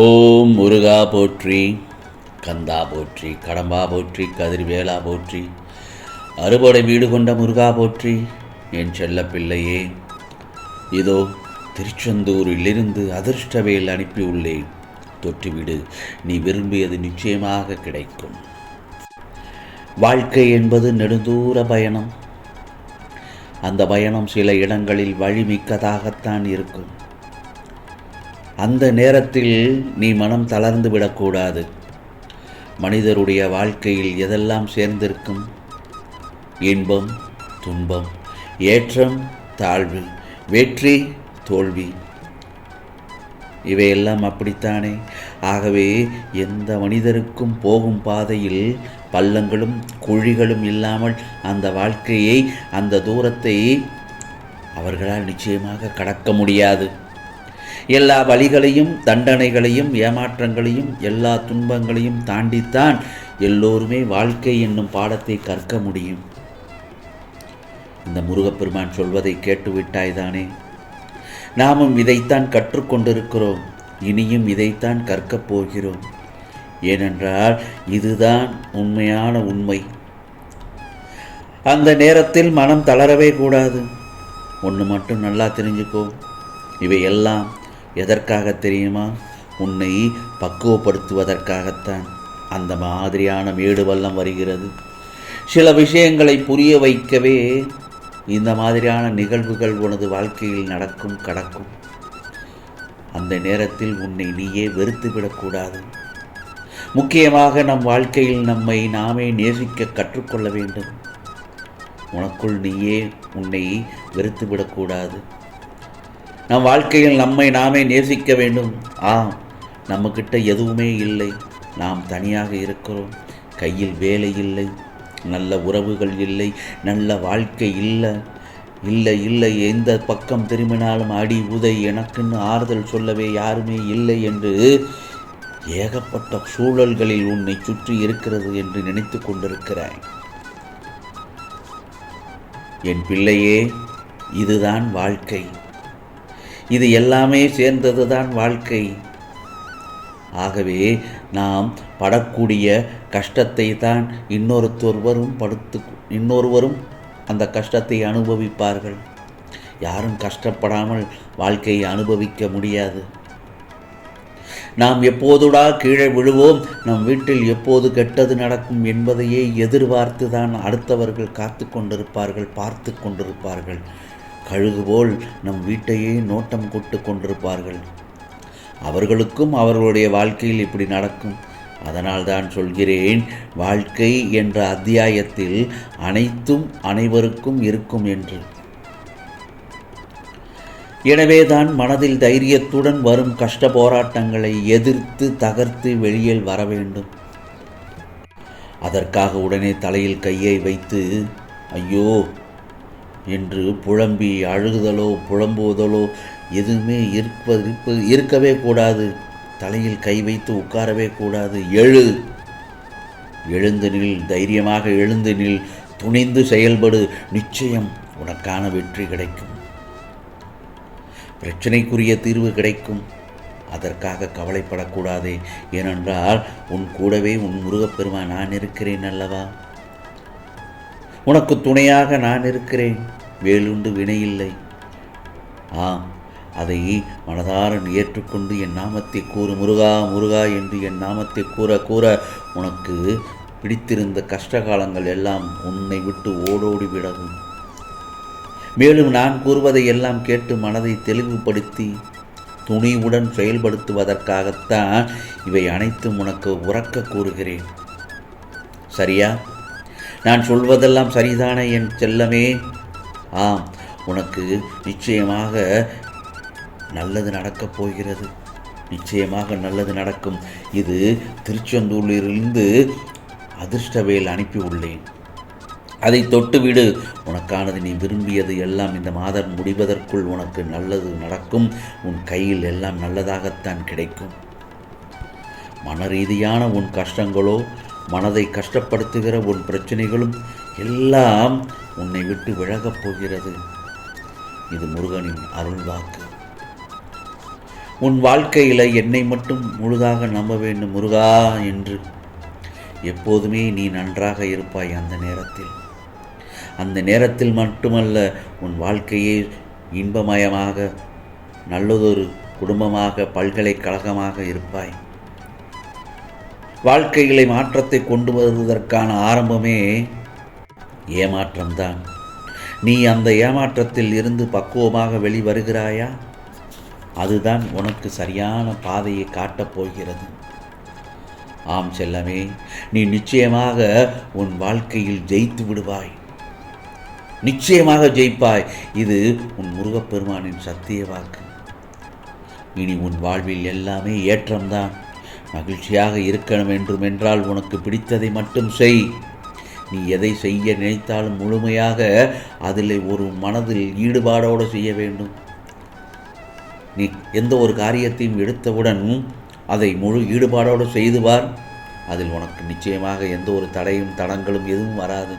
ஓம் முருகா போற்றி கந்தா போற்றி கடம்பா போற்றி கதிர்வேலா போற்றி அறுபடை வீடு கொண்ட முருகா போற்றி என் செல்ல பிள்ளையே இதோ திருச்செந்தூரிலிருந்து அதிர்ஷ்டவேல் அனுப்பியுள்ளேன் தொற்றுவிடு நீ விரும்பியது நிச்சயமாக கிடைக்கும். வாழ்க்கை என்பது நெடுந்தூர பயணம். அந்த பயணம் சில இடங்களில் வழிமிக்கதாகத்தான் இருக்கும். அந்த நேரத்தில் நீ மனம் தளர்ந்து விடக்கூடாது. மனிதருடைய வாழ்க்கையில் எதெல்லாம் சேர்ந்திருக்கும்? இன்பம் துன்பம் ஏற்றம் தாழ்வு வெற்றி தோல்வி. இவையெல்லாம் அப்படித்தானே? ஆகவே எந்த மனிதருக்கும் போகும் பாதையில் பள்ளங்களும் குழிகளும் இல்லாமல் அந்த வாழ்க்கையை அந்த தூரத்தை அவர்களால் நிச்சயமாக கடக்க முடியாது. எல்லா வழிகளையும் தண்டனைகளையும் ஏமாற்றங்களையும் எல்லா துன்பங்களையும் தாண்டித்தான் எல்லோருமே வாழ்க்கை என்னும் பாடத்தை கற்க முடியும். இந்த முருகப்பெருமான் சொல்வதை கேட்டுவிட்டாய்தானே? நாமும் இதைத்தான் கற்றுக்கொண்டிருக்கிறோம். இனியும் இதைத்தான் கற்கப் போகிறோம். ஏனென்றால் இதுதான் உண்மையான உண்மை. அந்த நேரத்தில் மனம் தளரவே கூடாது. ஒன்று மட்டும் நல்லா தெரிஞ்சுக்கோ. இவையெல்லாம் எதற்காக தெரியுமா? உன்னை பக்குவப்படுத்துவதற்காகத்தான் அந்த மாதிரியான மேடு வல்லம் வருகிறது. சில விஷயங்களை புரிய வைக்கவே இந்த மாதிரியான நிகழ்வுகள் உனது வாழ்க்கையில் நடக்கும் கடக்கும். அந்த நேரத்தில் உன்னை நீயே வெறுத்துவிடக்கூடாது முக்கியமாக நம் வாழ்க்கையில் நம்மை நாமே நேசிக்க கற்றுக்கொள்ள வேண்டும். உனக்குள் நீயே உன்னை வெறுத்துவிடக்கூடாது நம் வாழ்க்கையில் நம்மை நாமே நேசிக்க வேண்டும். ஆ நம்மக்கிட்ட எதுவுமே இல்லை. நாம் தனியாக இருக்கிறோம். கையில் வேலை இல்லை. நல்ல உறவுகள் இல்லை. நல்ல வாழ்க்கை இல்லை. இல்லை இல்லை எந்த பக்கம் திரும்பினாலும் அடி உதை எனக்குன்னு ஆறுதல் சொல்லவே யாருமே இல்லை என்று ஏகப்பட்ட சூழல்களில் உன்னை சுற்றி இருக்கிறது என்று நினைத்து கொண்டிருக்கிறாய் என் பிள்ளையே இதுதான் வாழ்க்கை. இது எல்லாமே சேர்ந்தது தான் வாழ்க்கை. ஆகவே நாம் படக்கூடிய கஷ்டத்தை தான் இன்னொருத்தொருவரும் படுத்து இன்னொருவரும் அந்த கஷ்டத்தை அனுபவிப்பார்கள். யாரும் கஷ்டப்படாமல் வாழ்க்கையை அனுபவிக்க முடியாது. நாம் எப்போதுடா கீழே விழுவோம் நம் வீட்டில் எப்போது கெட்டது நடக்கும் என்பதையே எதிர்பார்த்து தான் அடுத்தவர்கள் காத்து கொண்டிருப்பார்கள் பார்த்து கொண்டிருப்பார்கள் கழுகுபோல் நம் வீட்டையே நோட்டம் கொட்டு கொண்டிருப்பார்கள். அவர்களுக்கும் அவர்களுடைய வாழ்க்கையில் இப்படி நடக்கும். அதனால் தான் சொல்கிறேன் வாழ்க்கை என்ற அத்தியாயத்தில் அனைத்தும் அனைவருக்கும் இருக்கும் என்று. எனவேதான் மனதில் தைரியத்துடன் வரும் கஷ்ட போராட்டங்களை எதிர்த்து தகர்த்து வெளியில் வர வேண்டும். அதற்காக உடனே தலையில் கையை வைத்து ஐயோ என்று புலம்பி அழுகுதலோ புலம்புவதலோ எதுவுமே இருப்பது இருக்கவே கூடாது. தலையில் கை வைத்து உட்காரவே கூடாது. எழு. எழுந்து நில். தைரியமாக எழுந்து நில். துணிந்து செயல்படு. நிச்சயம் உனக்கான வெற்றி கிடைக்கும். பிரச்சனைக்குரிய தீர்வு கிடைக்கும். அதற்காக கவலைப்படக்கூடாதே. ஏனென்றால் உன் கூடவே உன் முருகப்பெருமா நான் இருக்கிறேன் அல்லவா? உனக்கு துணையாக நான் இருக்கிறேன். வேலுண்டு வினையில்லை. ஆம் அதை மனதாரன் ஏற்றுக்கொண்டு என் நாமத்தை கூறு முருகா முருகா என்று என் நாமத்தை கூற கூற உனக்கு பிடித்திருந்த கஷ்டகாலங்கள் எல்லாம் உன்னை விட்டு ஓடோடி விடவும். மேலும் நான் கூறுவதை எல்லாம் கேட்டு மனதை தெளிவுபடுத்தி துணிவுடன் செயல்படுத்துவதற்காகத்தான் இவை அனைத்தும் உனக்கு உறக்க கூறுகிறேன். சரியா? நான் சொல்வதெல்லாம் சரிதானே என் செல்லமே? ஆம் உனக்கு நிச்சயமாக நல்லது நடக்கப் போகிறது. நிச்சயமாக நல்லது நடக்கும். இது திருச்செந்தூரிலிருந்து அதிர்ஷ்டவேல் அனுப்பி உள்ளேன். அதை தொட்டுவிடு. உனக்கானது நீ விரும்பியது எல்லாம் இந்த மாதம் முடிவதற்குள் உனக்கு நல்லது நடக்கும். உன் கையில் எல்லாம் நல்லதாகத்தான் கிடைக்கும். மன ரீதியான உன் கஷ்டங்களோ மனதை கஷ்டப்படுத்துகிற உன் பிரச்சனைகளும் எல்லாம் உன்னை விட்டு விலகப் போகிறது. இது முருகனின் அருள் வாக்கு உன் வாழ்க்கையில் என்னை மட்டும் முழுதாக நம்ப வேண்டும் முருகா என்று எப்போதுமே நீ நன்றாக இருப்பாய் அந்த நேரத்தில். அந்த நேரத்தில் மட்டுமல்ல உன் வாழ்க்கையே இன்பமயமாக நல்லதொரு குடும்பமாக பல்கலைக்கழகமாக இருப்பாய். வாழ்க்கைகளை மாற்றத்தை கொண்டு வருவதற்கான ஆரம்பமே ஏமாற்றம்தான். நீ அந்த ஏமாற்றத்தில் இருந்து பக்குவமாக வெளிவருகிறாயா? அதுதான் உனக்கு சரியான பாதையை காட்டப் போகிறது. ஆம் செல்லமே நீ நிச்சயமாக உன் வாழ்க்கையில் ஜெயித்து விடுவாய். நிச்சயமாக ஜெயிப்பாய். இது உன் முருகப்பெருமானின் சத்திய வாக்கு. இனி உன் வாழ்வில் எல்லாமே ஏற்றம்தான். மகிழ்ச்சியாக இருக்க வேண்டும் என்றால் உனக்கு பிடித்ததை மட்டும் செய். நீ எதை செய்ய நினைத்தாலும் முழுமையாக அதில் ஒரு மனதில் ஈடுபாடோடு செய்ய வேண்டும். நீ எந்த ஒரு காரியத்தையும் எடுத்தவுடன் அதை முழு ஈடுபாடோடு செய்து பார். அதில் உனக்கு நிச்சயமாக எந்த ஒரு தடையும் தடங்களும் எதுவும் வராது.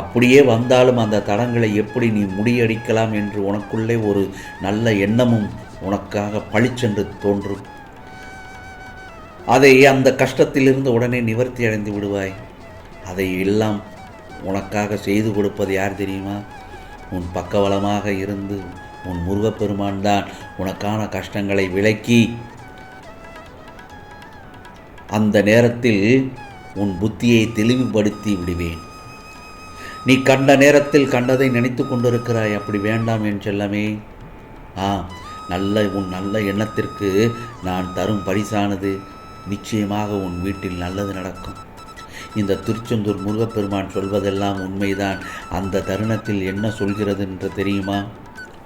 அப்படியே வந்தாலும் அந்த தடங்களை எப்படி நீ முடியடிக்கலாம் என்று உனக்குள்ளே ஒரு நல்ல எண்ணமும் உனக்காக பளிச்சென்று தோன்றும். அதை அந்த கஷ்டத்திலிருந்து உடனே நிவர்த்தி அடைந்து விடுவாய். அதை எல்லாம் உனக்காக செய்து கொடுப்பது யார் தெரியுமா? உன் பக்கவளமாக இருந்து உன் முருகப்பெருமான் தான் உனக்கான கஷ்டங்களை விலக்கி அந்த நேரத்தில் உன் புத்தியை தெளிவுபடுத்தி விடுவேன். நீ கண்ட நேரத்தில் கண்டதை நினைத்து கொண்டிருக்கிறாய். அப்படி வேண்டாம் என் செல்லமே. ஆ நல்ல உன் நல்ல எண்ணத்திற்கு நான் தரும் பரிசானது நிச்சயமாக உன் வீட்டில் நல்லது நடக்கும். இந்த திருச்செந்தூர் முருகப்பெருமான் சொல்வதெல்லாம் உண்மைதான். அந்த தருணத்தில் என்ன சொல்கிறது என்று தெரியுமா?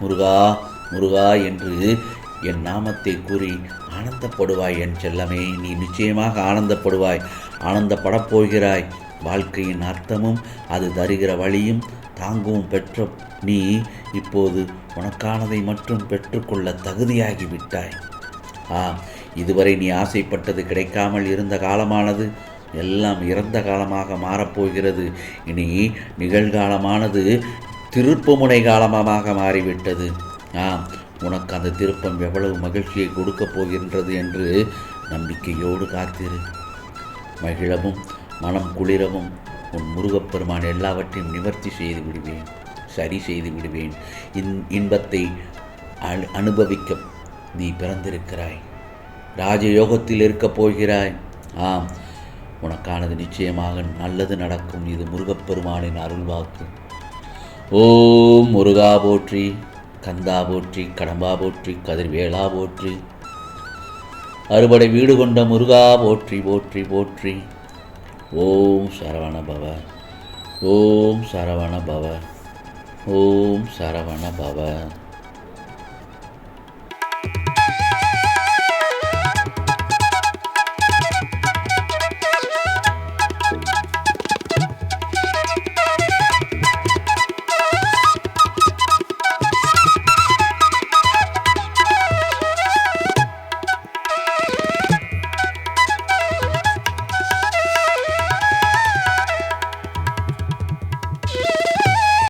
முருகா முருகா என்று என் நாமத்தை கூறி ஆனந்தப்படுவாய் என் செல்லமே. நீ நிச்சயமாக ஆனந்தப்படுவாய். ஆனந்தப்படப் போகிறாய். வாழ்க்கையின் அர்த்தமும் அது தருகிற வழியும் தாங்கவும் பெற்ற நீ இப்போது உனக்கானதை மட்டும் பெற்றுக்கொள்ள தகுதியாகி விட்டாய் ஆ இதுவரை நீ ஆசைப்பட்டது கிடைக்காமல் இருந்த காலமானது எல்லாம் இறந்த காலமாக மாறப்போகிறது. இனி நிகழ்காலமானது திருப்புமுனை காலமாக மாறிவிட்டது. ஆம் உனக்கு அந்த திருப்பம் எவ்வளவு மகிழ்ச்சியை கொடுக்கப் போகின்றது என்று நம்பிக்கையோடு காத்திரு. மகிழவும் மனம் குளிரவும் உன் முருகப்பெருமான் எல்லாவற்றையும் நிவர்த்தி செய்து விடுவேன் சரி செய்து விடுவேன். இன் இன்பத்தை அனு அனுபவிக்க நீ பிறந்திருக்கிறாய். ராஜயோகத்தில் இருக்கப் போகிறாய். ஆம் உனக்கானது நிச்சயமாக நல்லது நடக்கும். இது முருகப்பெருமானின் அருள்வாக்கு. ஓம் முருகா போற்றி கந்தா போற்றி கடம்பா போற்றி கதிர்வேளா போற்றி. அறுபடை வீடு கொண்ட முருகா போற்றி போற்றி போற்றி. ஓம் சரவண பவ ஓம் சரவண பவ ஓம் சரவண பவ